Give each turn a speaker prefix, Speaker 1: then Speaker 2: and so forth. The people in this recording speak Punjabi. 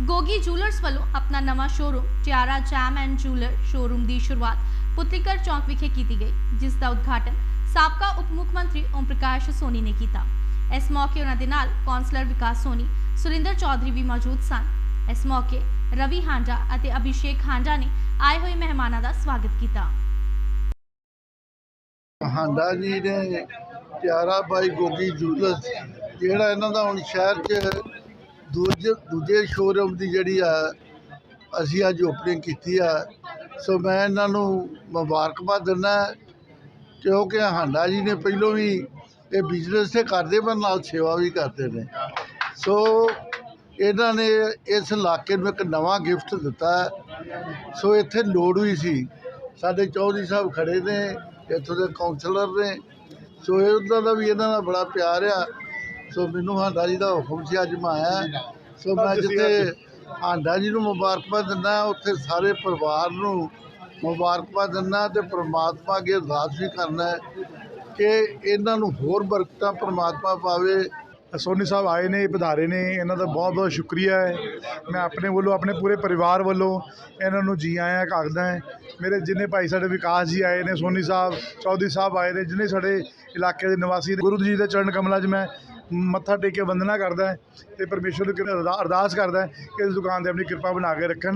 Speaker 1: ਗੋਗੀ ਜੂਲਰਸ ਵੱਲੋਂ ਆਪਣਾ ਨਵਾਂ showroom Tiara gem and jeweller showroom ਦੀ ਸ਼ੁਰੂਆਤ ਪੁਤਲੀਕਰ ਚੌਂਕ ਵਿਖੇ ਕੀਤੀ ਗਈ, ਜਿਸ ਦਾ ਉਦਘਾਟਨ ਸਾਬਕਾ ਉਪ ਮੁੱਖ ਮੰਤਰੀ ਓਮ ਪ੍ਰਕਾਸ਼ ਸੋਨੀ ਨੇ ਕੀਤਾ। ਇਸ ਮੌਕੇ ਉਹਨਾਂ ਦੇ ਨਾਲ ਕੌਂਸਲਰ ਵਿਕਾਸ ਸੋਨੀ, ਸੁਰਿੰਦਰ ਚੌਧਰੀ ਵੀ ਮੌਜੂਦ ਸਨ। ਇਸ ਮੌਕੇ ਰਵੀ ਹਾਂਡਾ ਅਤੇ ਅਭਿਸ਼ੇਕ ਹਾਂਡਾ ਨੇ ਆਏ ਹੋਏ ਮਹਿਮਾਨਾਂ ਦਾ ਸਵਾਗਤ ਕੀਤਾ।
Speaker 2: ਹਾਂਡਾ ਜੀ ਨੇ ਪਿਆਰਾ ਬਾਈ ਗੋਗੀ ਜੂਲਸ ਜਿਹੜਾ ਇਹਨਾਂ ਦਾ ਹੁਣ ਸ਼ਹਿਰ 'ਚ ਦੂਜੇ ਦੂਜੇ ਸ਼ੋਰੂਮ ਦੀ ਜਿਹੜੀ ਆ, ਅਸੀਂ ਅੱਜ ਓਪਨਿੰਗ ਕੀਤੀ ਆ। ਸੋ ਮੈਂ ਇਹਨਾਂ ਨੂੰ ਮੁਬਾਰਕਬਾਦ ਦਿੰਦਾ ਕਿਉਂਕਿ ਹਾਂਡਾ ਜੀ ਨੇ ਪਹਿਲੋਂ ਵੀ ਇਹ ਬਿਜ਼ਨਸ ਤੇ ਕਰਦੇ, ਪਰ ਨਾਲ ਸੇਵਾ ਵੀ ਕਰਦੇ ਨੇ। ਸੋ ਇਹਨਾਂ ਨੇ ਇਸ ਇਲਾਕੇ ਨੂੰ ਇੱਕ ਨਵਾਂ ਗਿਫਟ ਦਿੱਤਾ। ਸੋ ਇੱਥੇ ਲੋੜ ਵੀ ਸੀ। ਸਾਡੇ ਚੌਧਰੀ ਸਾਹਿਬ ਖੜੇ ਨੇ, ਇੱਥੋਂ ਦੇ ਕਾਉਂਸਲਰ ਨੇ। ਸੋ ਇਹਨਾਂ ਦਾ ਵੀ ਇਹਨਾਂ ਦਾ ਬੜਾ ਪਿਆਰ ਆ। ਸੋ ਮੈਨੂੰ ਹਾਂਡਾ ਜੀ ਦਾ ਹੁਕਮ ਸੀ ਅੱਜ ਮੈਂ ਆਇਆ। ਸੋ ਮੈਂ ਜਿੱਥੇ ਹਾਂਡਾ ਜੀ ਨੂੰ ਮੁਬਾਰਕਬਾਦ ਦਿੰਦਾ ਉੱਥੇ ਸਾਰੇ ਪਰਿਵਾਰ ਨੂੰ ਮੁਬਾਰਕਬਾਦ ਦਿੰਦਾ ਤੇ ਪ੍ਰਮਾਤਮਾ ਅੱਗੇ ਅਰਦਾਸ ਵੀ ਕਰਨਾ ਹੈ ਕਿ ਇਹਨਾਂ ਨੂੰ ਹੋਰ ਬਰਕਤਾਂ ਪ੍ਰਮਾਤਮਾ ਪਾਵੇ।
Speaker 3: ਸੋਨੀ ਸਾਹਿਬ ਆਏ ਨੇ ਪਧਾਰੇ ਨੇ ਇਹਨਾਂ ਦਾ ਬਹੁਤ ਬਹੁਤ ਸ਼ੁਕਰੀਆ ਹੈ। ਮੈਂ ਆਪਣੇ ਵੱਲੋਂ ਆਪਣੇ ਪੂਰੇ ਪਰਿਵਾਰ ਵੱਲੋਂ ਇਹਨਾਂ ਨੂੰ ਜੀ ਆਇਆਂ ਆਖਦਾ ਹੈ। ਮੇਰੇ ਜਿੰਨੇ ਭਾਈ ਸਾਡੇ ਵਿਕਾਸ ਜੀ ਆਏ ਨੇ ਸੋਨੀ ਸਾਹਿਬ ਚੌਧਰੀ ਸਾਹਿਬ ਆਏ ਨੇ ਜਿੰਨੇ ਸਾਡੇ ਇਲਾਕੇ ਦੇ ਨਿਵਾਸੀ ਗੁਰੂ ਜੀ ਦੇ ਚਰਨ ਕਮਲਾਂ 'ਚ ਮੈਂ ਮੱਥਾ ਟੇਕ ਕੇ ਵੰਦਨਾ ਕਰਦਾ ਹੈ ਤੇ ਪਰਮੇਸ਼ਵਰ ਨੂੰ ਅਰਦਾਸ ਕਰਦਾ ਕਿ ਇਸ ਦੁਕਾਨ ਤੇ ਆਪਣੀ ਕਿਰਪਾ ਬਣਾ ਕੇ ਰੱਖਣ।